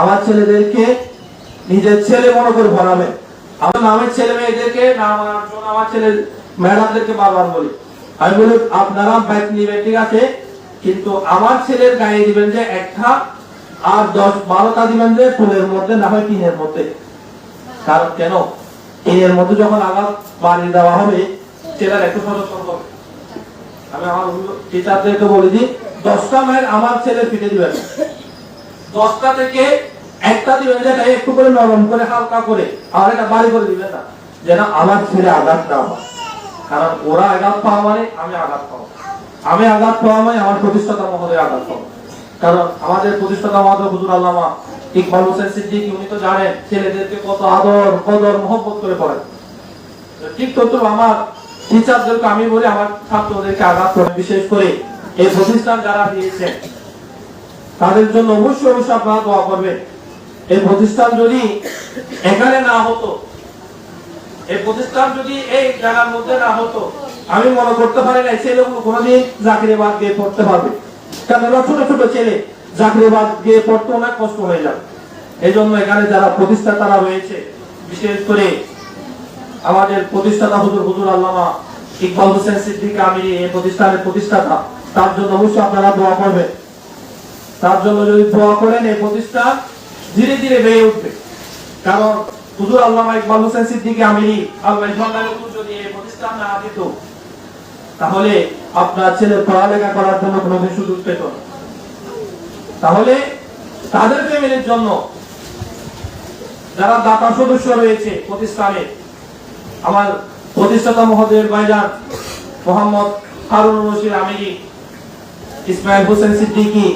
আমার ছেলেদেরকে নিজের ছেলে মনে করে পড়াবেন আমার নামের ছেলে মেয়েদেরকে নাম আমার ছেলে ম্যাডামদেরকে বারবার বলি। আমি বলি, আপনারা ব্যাগ নিবেন, ঠিক আছে? কিন্তু আমার ছেলের গায়ে দিবেন যে একটা আর দশ বারোটা দিবেন যে ফুলের মধ্যে, না হয় টিনের মধ্যে। কারণ কেন? টিনের মধ্যে যখন আঘাত বাড়ি দেওয়া হবে, ছেলের একটু সচেতন হবে। আমি আমার টিচারদেরকে বলে দিই দশটা মাইল আমার ছেলে ফিটে দিবেন। দশটা থেকে একটা দিবেন যেটা একটু করে নরম করে, হালকা করে। আর এটা বাড়ি করে দিবেন না। যেন আমার ছেলে আঘাত না হয় কারণ ওরা আঘাত পাওয়া মানে আমি আঘাত পাবো। আমি আঘাত পাওয়া মানে আমার প্রতিষ্ঠাতা মহোদয় আঘাত পাবো। কারণ আমাদের প্রতিষ্ঠাতা হুজুর আল্লামা ইকবাল হোসেন সিদ্দিকী, উনি তো জানেন ছেলেদেরকে কত আদর, কদর, মহব্বত করে পড়েন ঠিক তত আমার টিচারদেরকে আমি বলি, আমার ছাত্রদেরকে আঘাত করে। বিশেষ করে এই প্রতিষ্ঠান যারা দিয়েছেন তাদের জন্য অবশ্যই অবশ্যই আপনারা দোয়া করবেন। এই প্রতিষ্ঠান যদি এখানে না হতো, এই প্রতিষ্ঠান যদি এই জায়গার মধ্যে না হতো, আমি মনে করতে পারি না এই ছেলেগুলো কোনোদিন চাকরি বাদ গিয়ে পড়তে পারবে। কারণ এরা ছোট ছোট ছেলে, চাকরি বাদ গিয়ে পড়তে অনেক কষ্ট হয়ে যাবে। এই জন্য এখানে যারা প্রতিষ্ঠাতারা রয়েছে, বিশেষ করে আমাদের প্রতিষ্ঠাতা হুজুর হুজুর আল্লামা ইকবাল হোসেন সিদ্দিক আমিরি এই প্রতিষ্ঠানের প্রতিষ্ঠাতা, তার জন্য অবশ্যই আপনারা দোয়া করবেন। তার জন্য যদি দোয়া করেন, এই প্রতিষ্ঠান ধীরে ধীরে বেড়ে উঠবে। কারণ হুজুর আল্লামা ইকবাল হোসেন সিদ্দিক আমিরি আল্লাহ হুজুর যদি এই প্রতিষ্ঠান না দিত, তাহলে আপনার ছেলে পড়ালেখা করার জন্য কোনো সুযোগ পেত না। তাহলে তাদের ফ্যামিলির জন্য যারা দাতা সদস্য রয়েছে প্রতিষ্ঠানে, আমার প্রতিষ্ঠাতা মহোদয়ের ভাইজান মোহাম্মদ হারুন রশিদ আমিরি ইসমাইল হোসেন সিদ্দিকী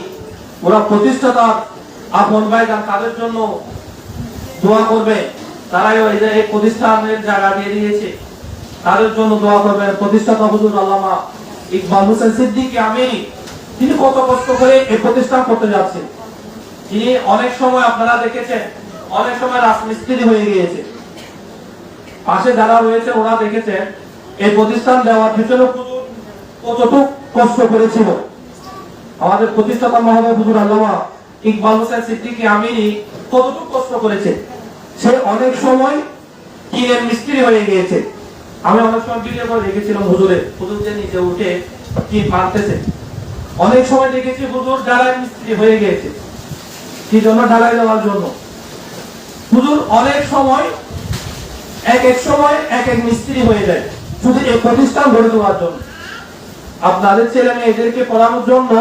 ওরা প্রতিষ্ঠাতা আপন ভাইজান তাদের জন্য দোয়া করবে, তারাই এই যে প্রতিষ্ঠানের জায়গা দিয়ে দিয়েছে। তাদের জন্য দোয়া করবেন প্রতিষ্ঠাতা হুজুর আল্লামা ইকবাল হোসেন সিদ্দিকী আমিরি, তিনি কত কষ্ট করে এই প্রতিষ্ঠান করতে যাচ্ছেন। তিনি অনেক সময় আপনারা দেখেছেন, অনেক সময় রাজমিস্ত্রি হয়ে গিয়েছে। পাশে যারা রয়েছে, ওরা দেখেছেন এই প্রতিষ্ঠান দেওয়ার পিছনে কতটুক কষ্ট করেছিল। আমাদের প্রতিষ্ঠাতা মহোদয় হুজুর আল্লামা ইকবাল হোসেন সিদ্দিকী আমিরি কতটুক কষ্ট করেছে সে অনেক সময় কিনের মিস্ত্রি হয়ে গিয়েছে। আমি অনেক সময় ভিডিও করে দেখেছিলাম হুজুরে। হুজুর যে নিচে উঠে কি মারতেছে। অনেক সময় দেখেছি হুজুর ঢালাই মিস্ত্রি হয়ে গিয়েছে। কি জন্য ঢালাই দেওয়ার জন্য? হুজুর অনেক সময়, এক এক সময় এক এক মিস্ত্রি হয়ে যায়। শুধু এই প্রতিষ্ঠান গড়ে দেওয়ার জন্য। আপনাদের ছেলে মেয়েদেরকে পড়ানোর জন্য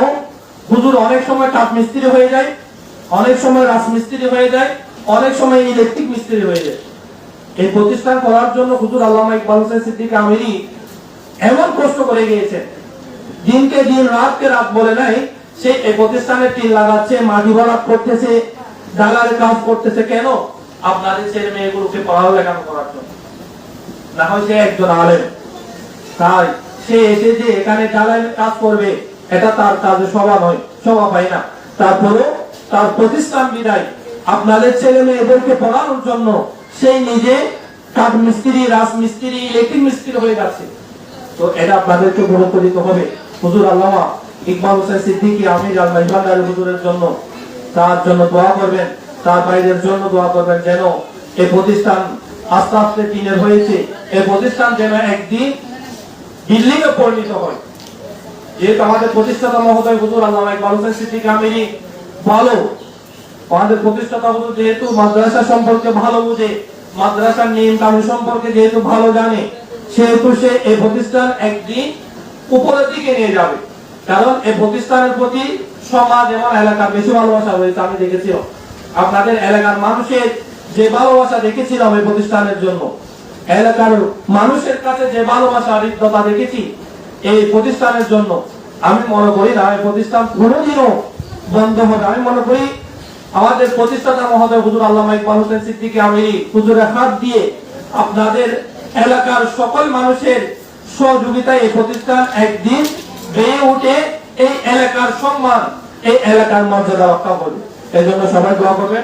হুজুর অনেক সময় কাঠ মিস্ত্রি হয়ে যায়, অনেক সময় রাজমিস্ত্রি হয়ে যায়, অনেক সময় ইলেকট্রিক মিস্ত্রি হয়ে যায়। এই প্রতিষ্ঠান করার জন্য হুজুর আল্লামা ইকবাল হোসেন সিদ্দিক আমিরি এমন কষ্ট করে গিয়েছেন। দিনকে দিন, রাতকে রাত বলে নাই, সে এই প্রতিষ্ঠানে টিন লাগাচ্ছে, মাটি ভরাট করতেছে ডালার কাজ করতেছে। কেন? আপনাদের ছেলে মেয়েগুলোকে পড়ালেখা করার জন্য। না হয় সে একজন আলেম। তাই সে এসে যে এখানে ডালায় কাজ করবে এটা তার কাজে সভা নয়, সভা পায় না। তারপরে তার প্রতিষ্ঠান বিদায়। আপনাদের ছেলে মেয়েদেরকে পড়ানোর জন্য সেই নিজে কাঠ মিস্ত্রি ইলেকট্রিক মিস্ত্রি হয়ে যাচ্ছে। তো এটা আপনাদেরকে হবে। হুজুর আল্লামা ইকবাল হোসেন সিদ্দিকী ইমানদার হুজুরের জন্য তার জন্য দোয়া করবেন। তার ভাইদের জন্য দোয়া করবেন যেন এই প্রতিষ্ঠান আস্তে আস্তে টিনের হয়েছে। এই প্রতিষ্ঠান যেন একদিন বিল্ডিং এ পরিণত হয়। যেহেতু আমাদের প্রতিষ্ঠাতা মহোদয় হুজুর আল্লামা ইকবাল হোসেন সিদ্দিকী ভালো। আমাদের প্রতিষ্ঠাতা হুজুর যেহেতু মাদ্রাসা সম্পর্কে ভালো বুঝে, মাদ্রাসার নিয়ম কানুন সম্পর্কে যেহেতু ভালো জানে, সেহেতু সে এই প্রতিষ্ঠান একদিন উপরের দিকে নিয়ে যাবে। কারণ এই প্রতিষ্ঠানের প্রতি সমাজ এবং এলাকার বেশি ভালোবাসা রয়েছে, আমি দেখেছিলাম। আপনাদের এলাকার মানুষের যে ভালোবাসা দেখেছিলাম এই প্রতিষ্ঠানের জন্য। এলাকার মানুষের কাছে যে ভালোবাসা হৃদ্যতা দেখেছি। এই প্রতিষ্ঠানের জন্য আমি মনে করি না, এই প্রতিষ্ঠান কোনোদিনও বন্ধ হবে আমি মনে করি আমাদের প্রতিষ্ঠাতা মহোদয় হুজুর আল্লামা ইকবাল হোসেন সিদ্দিকী আমিরি হুজুরের হাত দিয়ে আপনাদের এলাকার সকল মানুষের সহযোগিতায় এই প্রতিষ্ঠান একদিন বেয়ে উঠে এই এলাকার সম্মান, এই এলাকার মর্যাদা রক্ষা করবে। এই জন্য সবাই দোয়া করবেন।